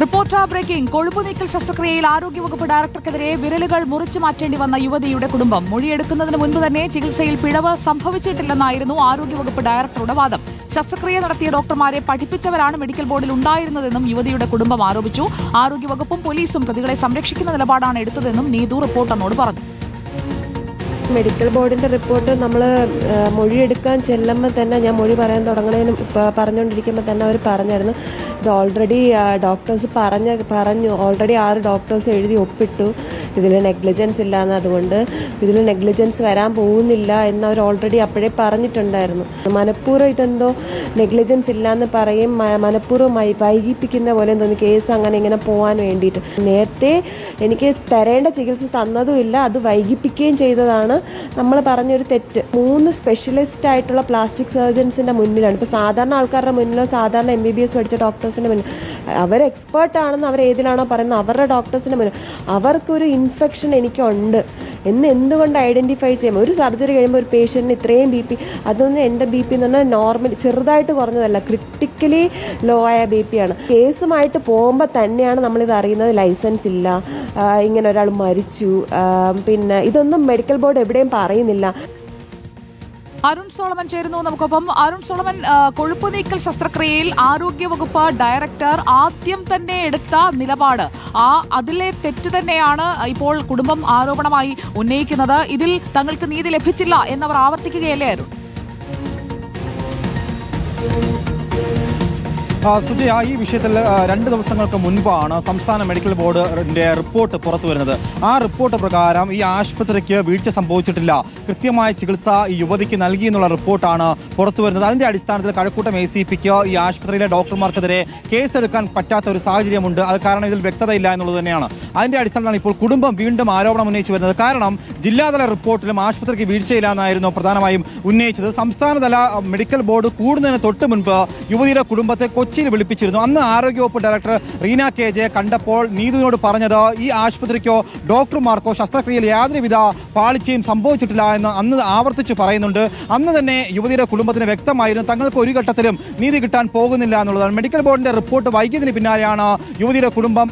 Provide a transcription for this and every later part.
Reporter breaking. കൊഴുപ്പ് നീക്കൽ ശസ്ത്രക്രിയയിൽ ആരോഗ്യവകുപ്പ് ഡയറക്ടർക്കെതിരെ വിരലുകൾ മുറിച്ചു മാറ്റേണ്ടി വന്ന യുവതിയുടെ കുടുംബം. മൊഴിയെടുക്കുന്നതിന് മുൻപ് തന്നെ ചികിത്സയിൽ പിഴവ് സംഭവിച്ചിട്ടില്ലെന്നായിരുന്നു ആരോഗ്യവകുപ്പ് ഡയറക്ടറുടെ വാദം. ശസ്ത്രക്രിയ നടത്തിയ ഡോക്ടർമാരെ പഠിപ്പിച്ചവരാണ് മെഡിക്കൽ ബോർഡിൽ ഉണ്ടായിരുന്നതെന്നും യുവതിയുടെ കുടുംബം ആരോപിച്ചു. ആരോഗ്യവകുപ്പും പോലീസും പ്രതികളെ സംരക്ഷിക്കുന്ന നിലപാടാണ് എടുത്തതെന്നും നീതു റിപ്പോർട്ടറിനോട് പറഞ്ഞു. മെഡിക്കൽ ബോർഡിന്റെ റിപ്പോർട്ട് നമ്മൾ മൊഴിയെടുക്കാൻ ചെല്ലുമ്പോൾ തന്നെ ഞാൻ മൊഴി പറയാൻ തുടങ്ങണേനും പറഞ്ഞുകൊണ്ടിരിക്കുമ്പോൾ തന്നെ അവർ പറഞ്ഞായിരുന്നു. ഇത് ഓൾറെഡി ഡോക്ടേഴ്സ് പറഞ്ഞ പറഞ്ഞു. ഓൾറെഡി ആറ് ഡോക്ടേഴ്സ് എഴുതി ഒപ്പിട്ടു. ഇതിൽ നെഗ്ലിജൻസ് ഇല്ലാന്ന് അതുകൊണ്ട് ഇതിൽ നെഗ്ലിജൻസ് വരാൻ പോകുന്നില്ല എന്ന് അവർ ഓൾറെഡി അപ്പോഴേ പറഞ്ഞിട്ടുണ്ടായിരുന്നു. മനഃപൂർവം ഇതെന്തോ നെഗ്ലിജൻസ് ഇല്ലാന്ന് പറയും. മനഃപൂർവമായി മനഃപൂർവം വൈകിപ്പിക്കുന്ന പോലെ തോന്നി കേസ് അങ്ങനെ ഇങ്ങനെ പോകാൻ വേണ്ടിയിട്ട്. നേരത്തെ എനിക്ക് തരേണ്ട ചികിത്സ തന്നതുമില്ല. അത് വൈകിപ്പിക്കുകയും ചെയ്തതാണ്. നമ്മൾ പറഞ്ഞൊരു തെറ്റ്. മൂന്ന് സ്പെഷ്യലിസ്റ്റ് ആയിട്ടുള്ള പ്ലാസ്റ്റിക് സർജൻസിന്റെ മുന്നിലാണ്. ഇപ്പൊ സാധാരണ ആൾക്കാരുടെ മുന്നിലോ സാധാരണ എം ബി ബി എസ് പഠിച്ച ഡോക്ടേഴ്സിന്റെ മുന്നിൽ. അവർ എക്സ്പേർട്ട് ആണെന്ന് അവർ ഏതിലാണോ പറയുന്നത് അവരുടെ ഡോക്ടേഴ്സിന്റെ മുന്നിൽ. അവർക്കൊരു ഇൻഫെക്ഷൻ എനിക്കുണ്ട്. എന്ന് എന്തുകൊണ്ട് ഐഡന്റിഫൈ ചെയ്യാം? ഒരു സർജറി കഴിയുമ്പോൾ ഒരു പേഷ്യന്റിന് ഇത്രയും ബി പി അതൊന്നും എന്റെ ബി പി എന്ന് പറഞ്ഞാൽ നോർമൽ ചെറുതായിട്ട് കുറഞ്ഞതല്ല. ക്രിട്ടിക്കലി ലോ ആയ ബി പി ആണ്. കേസുമായിട്ട് പോകുമ്പോൾ തന്നെയാണ് നമ്മളിത് അറിയുന്നത്. ലൈസൻസ് ഇല്ല. ഇങ്ങനെ ഒരാൾ മരിച്ചു. പിന്നെ ഇതൊന്നും മെഡിക്കൽ ബോർഡ് എവിടെയും പറയുന്നില്ല. അരുൺ സോളമൻ ചേരുന്നു. നമുക്കൊപ്പം അരുൺ സോളമൻ കൊഴുപ്പ് നീക്കൽ ശസ്ത്രക്രിയയിൽ ആരോഗ്യവകുപ്പ് ഡയറക്ടർ ആദ്യം തന്നെ എടുത്ത നിലപാട്. ആ അതിലെ തെറ്റ് തന്നെയാണ് ഇപ്പോൾ കുടുംബം ആരോപണമായി ഉന്നയിക്കുന്നത്. ഇതിൽ തങ്ങൾക്ക് നീതി ലഭിച്ചില്ല എന്നവർ ആവർത്തിക്കുകയല്ലേ അരുൺ? സുജയ ഈ വിഷയത്തിൽ രണ്ട് ദിവസങ്ങൾക്ക് മുൻപാണ് സംസ്ഥാന മെഡിക്കൽ ബോർഡിന്റെ റിപ്പോർട്ട് പുറത്തു വരുന്നത്. ആ റിപ്പോർട്ട് പ്രകാരം ഈ ആശുപത്രിക്ക് വീഴ്ച സംഭവിച്ചിട്ടില്ല. കൃത്യമായ ചികിത്സ ഈ യുവതിക്ക് നൽകി എന്നുള്ള റിപ്പോർട്ടാണ് പുറത്തു വരുന്നത്. അതിന്റെ അടിസ്ഥാനത്തിൽ കഴക്കൂട്ടം എ സി പിക്ക് ഈ ആശുപത്രിയിലെ ഡോക്ടർമാർക്കെതിരെ കേസെടുക്കാൻ പറ്റാത്ത ഒരു സാഹചര്യമുണ്ട്. അത് കാരണം ഇതിൽ വ്യക്തതയില്ല എന്നുള്ളത് തന്നെയാണ്. അതിന്റെ അടിസ്ഥാനത്തിലാണ് ഇപ്പോൾ കുടുംബം വീണ്ടും ആരോപണം ഉന്നയിച്ചു വരുന്നത്. കാരണം ജില്ലാതല റിപ്പോർട്ടിലും ആശുപത്രിക്ക് വീഴ്ചയില്ല എന്നായിരുന്നു പ്രധാനമായും ഉന്നയിച്ചത്. സംസ്ഥാനതല മെഡിക്കൽ ബോർഡ് കൂടുന്നതിന് തൊട്ട് മുൻപ് യുവതിയുടെ കുടുംബത്തെ കൊച്ചിയിൽ വിളിപ്പിച്ചിരുന്നു. അന്ന് ആരോഗ്യവകുപ്പ് ഡയറക്ടർ റീന കെ ജെ കണ്ടപ്പോൾ നീതുവിനോട് പറഞ്ഞത് ഈ ആശുപത്രിക്കോ ഡോക്ടർമാർക്കോ ശസ്ത്രക്രിയയിൽ യാതൊരുവിധ പാളിച്ചയും സംഭവിച്ചിട്ടില്ല എന്ന് അന്ന് ആവർത്തിച്ച് പറയുന്നുണ്ട്. അന്ന് തന്നെ യുവതിയുടെ കുടുംബത്തിന് വ്യക്തമായിരുന്നു തങ്ങൾക്ക് ഒരു ഘട്ടത്തിലും നീതി കിട്ടാൻ പോകുന്നില്ല എന്നുള്ളതാണ്. മെഡിക്കൽ ബോർഡിന്റെ റിപ്പോർട്ട് വൈകിയതിന് പിന്നാലെയാണ് യുവതിയുടെ കുടുംബം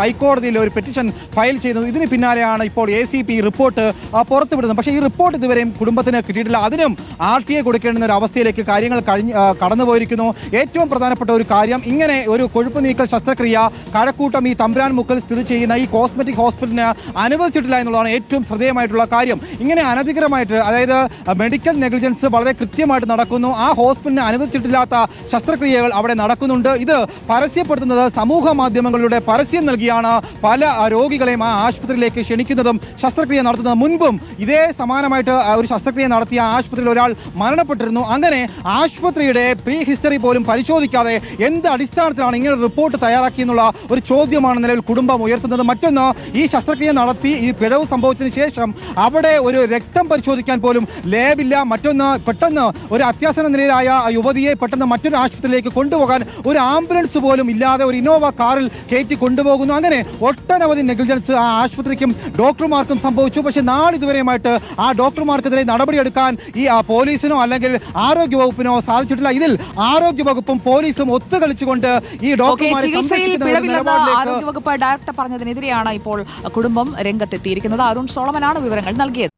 ഹൈക്കോടതിയിൽ ഒരു പെറ്റീഷൻ ഫയൽ ചെയ്തത്. ഇതിന് പിന്നാലെയാണ് ഇപ്പോൾ എ സി പി റിപ്പോർട്ട് പുറത്തുവിടുന്നത്. പക്ഷേ ഈ റിപ്പോർട്ട് ഇതുവരെയും കുടുംബത്തിന് കിട്ടിയിട്ടില്ല. അതിനും ആർ ടി ഐ കൊടുക്കേണ്ടുന്ന ഒരു അവസ്ഥയിലേക്ക് കാര്യങ്ങൾ കഴിഞ്ഞ് കടന്നുപോയിരിക്കുന്നു. ഏറ്റവും പ്രധാനപ്പെട്ട ഒരു കാര്യം. ഇങ്ങനെ ഒരു കൊഴുപ്പ് നീക്കൽ ശസ്ത്രക്രിയ കഴക്കൂട്ടം ഈ തമ്പ്രാൻ മുക്കൽ സ്ഥിതി ചെയ്യുന്ന ഈ കോസ്മെറ്റിക് ഹോസ്പിറ്റലിന് അനുവദിച്ചിട്ടില്ല എന്നുള്ളതാണ് ഏറ്റവും ശ്രദ്ധേയമായിട്ടുള്ള കാര്യം. ഇങ്ങനെ അനധികൃതമായിട്ട് അതായത് മെഡിക്കൽ നെഗ്ലിജൻസ് വളരെ കൃത്യമായിട്ട് നടക്കുന്നു. ആ ഹോസ്പിറ്റലിന് അനുവദിച്ചിട്ടില്ലാത്ത ശസ്ത്രക്രിയകൾ അവിടെ നടക്കുന്നുണ്ട്. ഇത് പരസ്യപ്പെടുത്തുന്നത് സമൂഹ മാധ്യമങ്ങളിലൂടെ പരസ്യം നൽകിയാണ് പല രോഗികളെയും ആ ആശുപത്രിയിലേക്ക് ക്ഷണിക്കുന്നതും ശസ്ത്രക്രിയ നടത്തുന്നതും. മുൻപും ഇതേ സമാനമായിട്ട് ഒരു ശസ്ത്രക്രിയ നടത്തിയ ആശുപത്രിയിൽ ഒരാൾ മരണപ്പെട്ടിരുന്നു. അങ്ങനെ ആശുപത്രിയുടെ പ്രീ ഹിസ്റ്ററി പോലും പരിശോധിക്കാതെ എന്ത് അടിസ്ഥാനത്തിലാണ് ഇങ്ങനെ റിപ്പോർട്ട് തയ്യാറാക്കി എന്നുള്ള ഒരു ചോദ്യമാണ് നിലവിൽ കുടുംബം ഉയർത്തുന്നത്? മറ്റൊന്ന് ഈ ശസ്ത്രക്രിയ നടത്തി ഈ പിഴവ് സംഭവിച്ചതിന് ശേഷം അവിടെ ഒരു രക്തം പരിശോധിക്കാൻ പോലും ലേബില്ല മറ്റൊന്ന് പെട്ടെന്ന് ഒരു അത്യാസന നിലയിലായ യുവതിയെ പെട്ടെന്ന് മറ്റൊരു ആശുപത്രിയിലേക്ക് കൊണ്ടുപോകാൻ ഒരു ആംബുലൻസ് പോലും ഇല്ലാതെ ഒരു ഇന്നോവ കാറിൽ കയറ്റി കൊണ്ടുപോകുന്നു. അങ്ങനെ ഒട്ടനവധി നെഗ്ലിജൻസ് ആ ആശുപത്രിക്കും ഡോക്ടർമാർക്കും സംഭവിച്ചു. പക്ഷെ നാളിതുവരെയുമായിട്ട് ആ ഡോക്ടർമാർക്കെതിരെ നടപടിയെടുക്കാൻ ഈ പോലീസിനോ അല്ലെങ്കിൽ ആരോഗ്യ വകുപ്പിനോ സാധിച്ചിട്ടില്ല. ഇതിൽ ആരോഗ്യ വകുപ്പും പോലീസും ഒത്തുകളിച്ചുകൊണ്ട് ഈ ഓക്കെ ഡോക്ടർമാരെ ചികിത്സയിൽ സംരക്ഷിക്കുന്ന പിഴവില്ലെന്ന് ആരോഗ്യവകുപ്പ് ഡയറക്ടർ പറഞ്ഞതിനെതിരെയാണ് ഇപ്പോൾ കുടുംബം രംഗത്തെത്തിയിരിക്കുന്നത്. അരുൺ സോളമനാണ് വിവരങ്ങൾ നൽകിയത്.